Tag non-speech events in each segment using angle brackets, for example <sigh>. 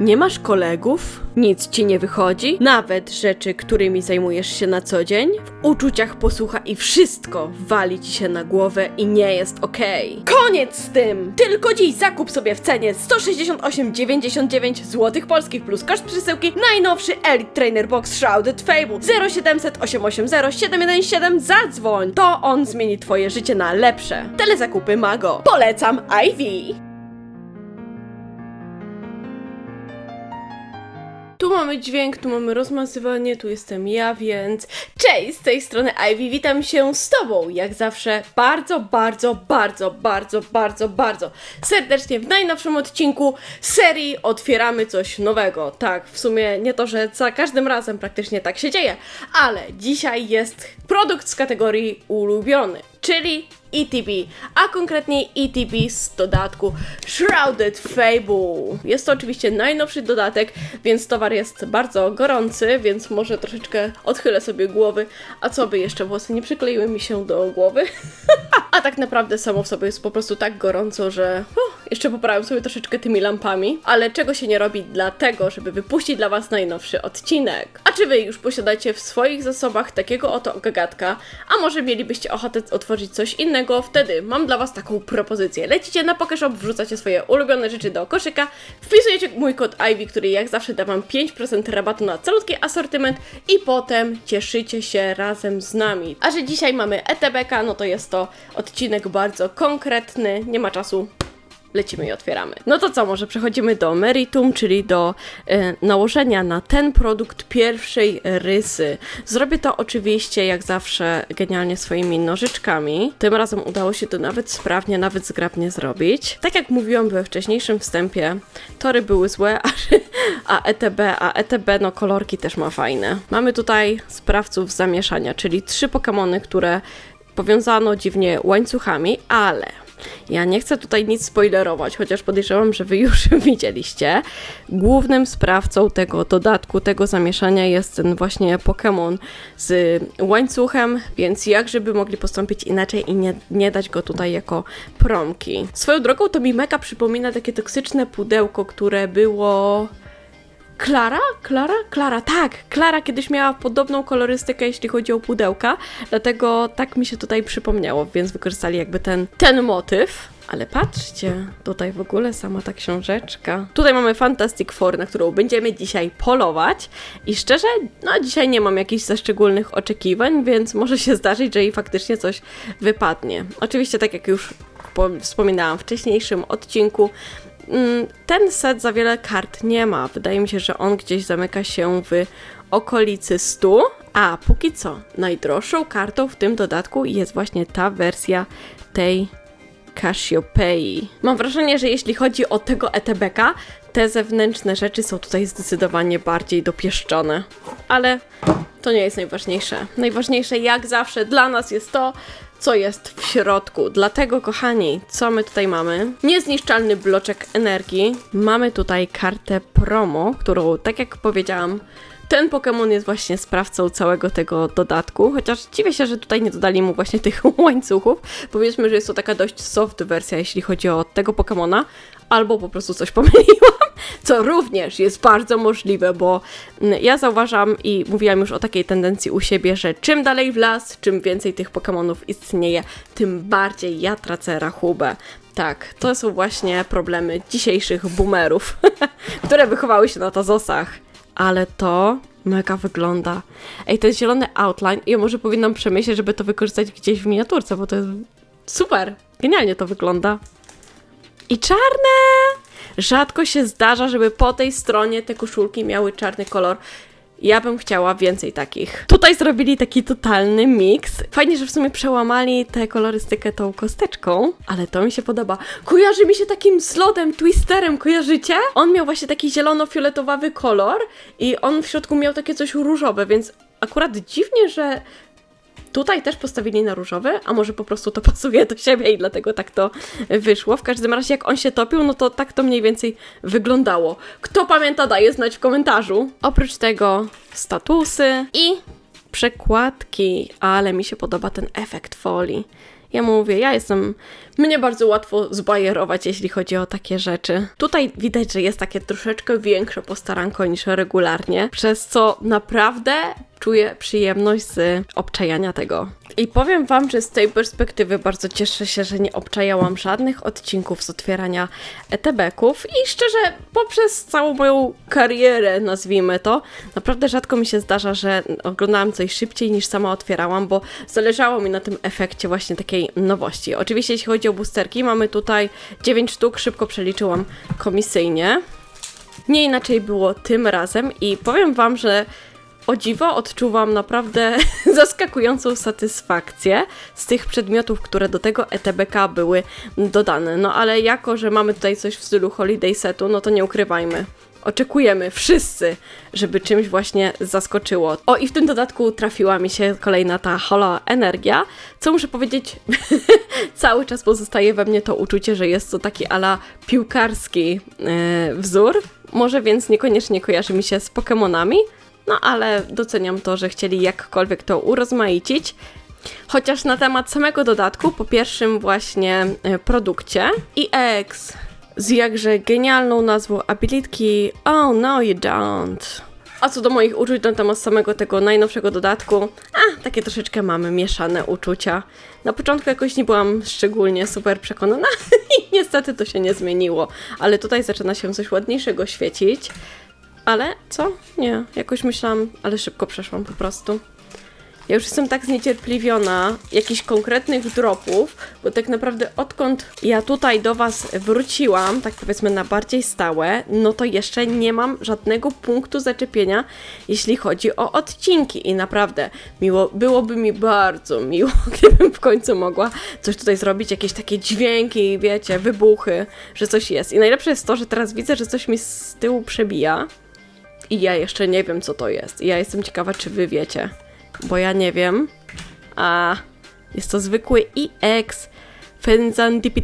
Nie masz kolegów? Nic ci nie wychodzi? Nawet rzeczy, którymi zajmujesz się na co dzień? W uczuciach posłucha i wszystko wali ci się na głowę i nie jest okej. Koniec z tym! Tylko dziś zakup sobie w cenie 168,99 zł polskich plus koszt przesyłki najnowszy Elite Trainer Box Shrouded Fable 0700 880 717 zadzwoń! To on zmieni twoje życie na lepsze. Telezakupy Mago. Polecam Ivy! Mamy dźwięk, tu mamy rozmazywanie, tu jestem ja, więc cześć, z tej strony Ivy, witam się z Tobą, jak zawsze, bardzo, bardzo, bardzo, bardzo, bardzo, bardzo serdecznie w najnowszym odcinku serii Otwieramy coś nowego. Tak, w sumie nie to, że za każdym razem praktycznie tak się dzieje, ale dzisiaj jest produkt z kategorii ulubiony, czyli ETB, a konkretniej ETB z dodatku Shrouded Fable. Jest to oczywiście najnowszy dodatek, więc towar jest bardzo gorący, więc może troszeczkę odchylę sobie głowy, a co by jeszcze włosy nie przykleiły mi się do głowy. <laughs> a tak naprawdę samo w sobie jest po prostu tak gorąco, że oh, jeszcze poprawiam sobie troszeczkę tymi lampami, ale czego się nie robi dlatego, żeby wypuścić dla Was najnowszy odcinek. A czy Wy już posiadacie w swoich zasobach takiego oto gagatka, a może mielibyście ochotę otworzyć coś innego, wtedy mam dla Was taką propozycję. Lecicie na Pokeshop, wrzucacie swoje ulubione rzeczy do koszyka, wpisujecie mój kod IVY, który jak zawsze da Wam 5% rabatu na calutki asortyment i potem cieszycie się razem z nami. A że dzisiaj mamy ETBK, no to jest to odcinek bardzo konkretny, nie ma czasu lecimy i otwieramy. No to co, może przechodzimy do meritum, czyli do e, nałożenia na ten produkt pierwszej rysy. Zrobię to oczywiście, jak zawsze, genialnie swoimi nożyczkami. Tym razem udało się to nawet sprawnie, nawet zgrabnie zrobić. Tak jak mówiłam we wcześniejszym wstępie, tory były złe, a, <laughs> a ETB, a ETB, no kolorki też ma fajne. Mamy tutaj sprawców zamieszania, czyli trzy Pokémony, które powiązano dziwnie łańcuchami, ale ja nie chcę tutaj nic spoilerować, chociaż podejrzewam, że wy już <laughs> widzieliście. Głównym sprawcą tego dodatku, tego zamieszania jest ten właśnie Pokémon z łańcuchem, więc jak żeby mogli postąpić inaczej i nie, nie dać go tutaj jako promki. Swoją drogą to mi mega przypomina takie toksyczne pudełko, które było... Klara? Klara? Klara, tak! Klara kiedyś miała podobną kolorystykę, jeśli chodzi o pudełka, dlatego tak mi się tutaj przypomniało, więc wykorzystali jakby ten, ten motyw. Ale patrzcie, tutaj w ogóle sama ta książeczka. Tutaj mamy Fantastic Four, na którą będziemy dzisiaj polować. I szczerze, no dzisiaj nie mam jakichś za szczególnych oczekiwań, więc może się zdarzyć, że jej faktycznie coś wypadnie. Oczywiście, tak jak już po- wspominałam w wcześniejszym odcinku, ten set za wiele kart nie ma. Wydaje mi się, że on gdzieś zamyka się w okolicy 100. A póki co, najdroższą kartą w tym dodatku jest właśnie ta wersja tej Cassiopeii. Mam wrażenie, że jeśli chodzi o tego ETBK, te zewnętrzne rzeczy są tutaj zdecydowanie bardziej dopieszczone. Ale to nie jest najważniejsze. Najważniejsze, jak zawsze, dla nas jest to, co jest w środku. Dlatego, kochani, co my tutaj mamy? Niezniszczalny bloczek energii. Mamy tutaj kartę promo, którą, tak jak powiedziałam, ten Pokémon jest właśnie sprawcą całego tego dodatku, chociaż dziwię się, że tutaj nie dodali mu właśnie tych <laughs> łańcuchów. Powiedzmy, że jest to taka dość soft wersja, jeśli chodzi o tego Pokémona, albo po prostu coś pomyliłam, co również jest bardzo możliwe, bo mm, ja zauważam i mówiłam już o takiej tendencji u siebie, że czym dalej w las, czym więcej tych Pokémonów istnieje, tym bardziej ja tracę rachubę. Tak, to są właśnie problemy dzisiejszych boomerów, <laughs> które wychowały się na tazosach. Ale to mega wygląda. Ej, ten zielony outline, ja może powinnam przemyśleć, żeby to wykorzystać gdzieś w miniaturce, bo to jest super. Genialnie to wygląda. I czarne! Rzadko się zdarza, żeby po tej stronie te koszulki miały czarny kolor. Ja bym chciała więcej takich. Tutaj zrobili taki totalny miks. Fajnie, że w sumie przełamali tę kolorystykę tą kosteczką, ale to mi się podoba. Kojarzy mi się takim slodem, twisterem, kojarzycie? On miał właśnie taki zielono-fioletowawy kolor i on w środku miał takie coś różowe, więc akurat dziwnie, że Tutaj też postawili na różowy, a może po prostu to <laughs> pasuje do siebie i dlatego tak to wyszło. W każdym razie, jak on się topił, no to tak to mniej więcej wyglądało. Kto pamięta, daje znać w komentarzu. Oprócz tego statusy i przekładki, ale mi się podoba ten efekt folii. Ja mówię, ja jestem Mnie bardzo łatwo zbajerować, jeśli chodzi o takie rzeczy. Tutaj widać, że jest takie troszeczkę większe postaranko niż regularnie, przez co naprawdę czuję przyjemność z obczajania tego. I powiem Wam, że z tej perspektywy bardzo cieszę się, że nie obczajałam żadnych odcinków z otwierania ETB-ków i szczerze, poprzez całą moją karierę, nazwijmy to, naprawdę rzadko mi się zdarza, że oglądałam coś szybciej niż sama otwierałam, bo zależało mi na tym efekcie właśnie takiej nowości. Oczywiście jeśli chodzi o boosterki, mamy tutaj 9 sztuk, szybko przeliczyłam komisyjnie. Nie inaczej było tym razem i powiem Wam, że o dziwo odczuwam naprawdę <laughs> zaskakującą satysfakcję z tych przedmiotów, które do tego ETBK były dodane. No ale jako, że mamy tutaj coś w stylu holiday setu, no to nie ukrywajmy. Oczekujemy wszyscy, żeby czymś właśnie zaskoczyło. O, i w tym dodatku trafiła mi się kolejna ta holo energia, co muszę powiedzieć, <laughs> cały czas pozostaje we mnie to uczucie, że jest to taki ala piłkarski e, wzór. Może więc niekoniecznie kojarzy mi się z Pokémonami, no ale doceniam to, że chcieli jakkolwiek to urozmaicić. Chociaż na temat samego dodatku, po pierwszym właśnie e, produkcie EX z jakże genialną nazwą abilitki Oh no you don't. A co do moich uczuć na temat samego tego najnowszego dodatku, a takie troszeczkę mamy mieszane uczucia. Na początku jakoś nie byłam szczególnie super przekonana <laughs> i niestety to się nie zmieniło, ale tutaj zaczyna się coś ładniejszego świecić. Ale co? Nie, jakoś myślałam, ale szybko przeszłam po prostu. Ja już jestem tak zniecierpliwiona jakichś konkretnych dropów, bo tak naprawdę odkąd ja tutaj do Was wróciłam, tak powiedzmy na bardziej stałe, no to jeszcze nie mam żadnego punktu zaczepienia, jeśli chodzi o odcinki. I naprawdę miło, byłoby mi bardzo miło, <laughs> gdybym w końcu mogła coś tutaj zrobić, jakieś takie dźwięki, wiecie, wybuchy, że coś jest. I najlepsze jest to, że teraz widzę, że coś mi z tyłu przebija. I ja jeszcze nie wiem, co to jest. I ja jestem ciekawa, czy wy wiecie. Bo ja nie wiem. A jest to zwykły EX Fenzan Dipi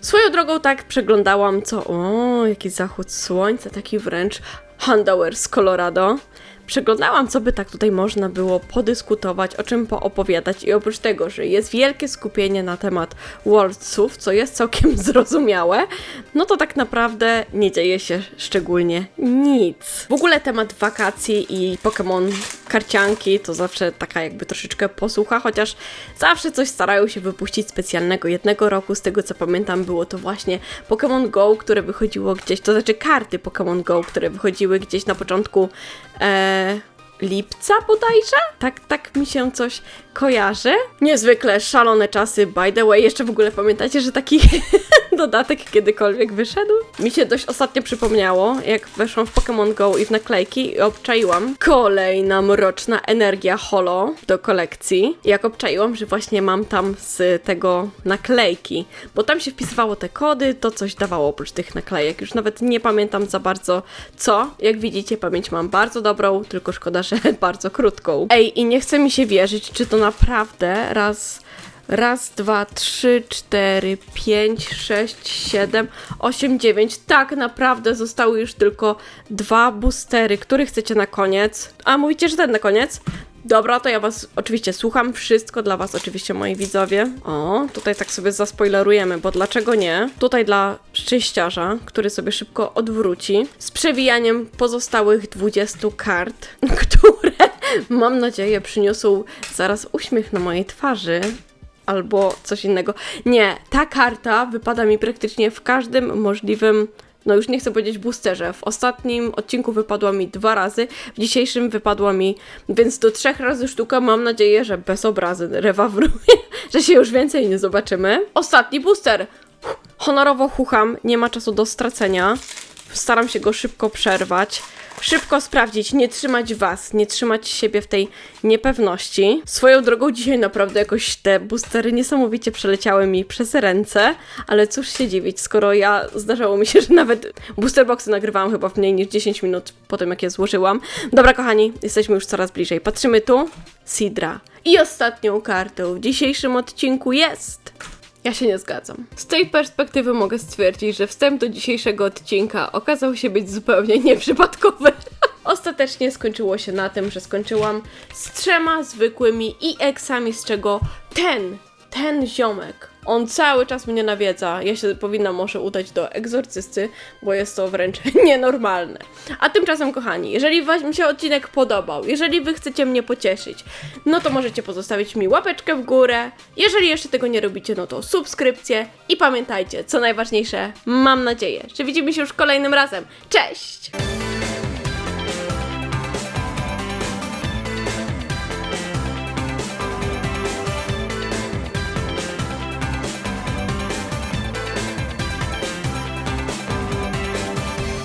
Swoją drogą tak przeglądałam, co. O, jaki zachód słońca, taki wręcz Handower z Colorado. Przeglądałam, co by tak tutaj można było podyskutować, o czym poopowiadać i oprócz tego, że jest wielkie skupienie na temat Worldsów, co jest całkiem <laughs> zrozumiałe, no to tak naprawdę nie dzieje się szczególnie nic. W ogóle temat wakacji i Pokémon karcianki to zawsze taka jakby troszeczkę posłucha, chociaż zawsze coś starają się wypuścić specjalnego. Jednego roku, z tego co pamiętam, było to właśnie Pokémon Go, które wychodziło gdzieś, to znaczy karty Pokémon Go, które wychodziły gdzieś na początku e, lipca bodajże? Tak, tak mi się coś kojarzy. Niezwykle szalone czasy, by the way. Jeszcze w ogóle pamiętacie, że taki <laughs> dodatek kiedykolwiek wyszedł? Mi się dość ostatnio przypomniało, jak weszłam w Pokémon Go i w naklejki i obczaiłam kolejna mroczna energia holo do kolekcji. Jak obczaiłam, że właśnie mam tam z tego naklejki, bo tam się wpisywało te kody, to coś dawało oprócz tych naklejek. Już nawet nie pamiętam za bardzo co. Jak widzicie, pamięć mam bardzo dobrą, tylko szkoda, że <laughs> bardzo krótką. Ej, i nie chce mi się wierzyć, czy to naprawdę raz Raz, dwa, trzy, cztery, pięć, sześć, siedem, osiem, dziewięć. Tak naprawdę zostały już tylko dwa boostery. Który chcecie na koniec? A mówicie, że ten na koniec? Dobra, to ja was oczywiście słucham. Wszystko dla was oczywiście, moi widzowie. O, tutaj tak sobie zaspoilerujemy, bo dlaczego nie? Tutaj dla szczęściarza, który sobie szybko odwróci, z przewijaniem pozostałych 20 kart, <laughs> które mam nadzieję przyniosą zaraz uśmiech na mojej twarzy albo coś innego. Nie, ta karta wypada mi praktycznie w każdym możliwym. No już nie chcę powiedzieć boosterze. W ostatnim odcinku wypadła mi dwa razy, w dzisiejszym wypadła mi, więc do trzech razy sztuka. Mam nadzieję, że bez obrazy rewawruje, <laughs> że się już więcej nie zobaczymy. Ostatni booster. Honorowo chucham, nie ma czasu do stracenia. Staram się go szybko przerwać szybko sprawdzić, nie trzymać was, nie trzymać siebie w tej niepewności. Swoją drogą dzisiaj naprawdę jakoś te boostery niesamowicie przeleciały mi przez ręce, ale cóż się dziwić, skoro ja zdarzało mi się, że nawet booster boxy nagrywałam chyba w mniej niż 10 minut po tym, jak je złożyłam. Dobra, kochani, jesteśmy już coraz bliżej. Patrzymy tu. Sidra. I ostatnią kartą w dzisiejszym odcinku jest ja się nie zgadzam. Z tej perspektywy mogę stwierdzić, że wstęp do dzisiejszego odcinka okazał się być zupełnie nieprzypadkowy. <laughs> Ostatecznie skończyło się na tym, że skończyłam z trzema zwykłymi i eksami, z czego ten, ten ziomek On cały czas mnie nawiedza. Ja się powinnam może udać do egzorcysty, bo jest to wręcz <laughs> nienormalne. A tymczasem, kochani, jeżeli Wam się odcinek podobał, jeżeli Wy chcecie mnie pocieszyć, no to możecie pozostawić mi łapeczkę w górę. Jeżeli jeszcze tego nie robicie, no to subskrypcję. I pamiętajcie, co najważniejsze, mam nadzieję, że widzimy się już kolejnym razem. Cześć!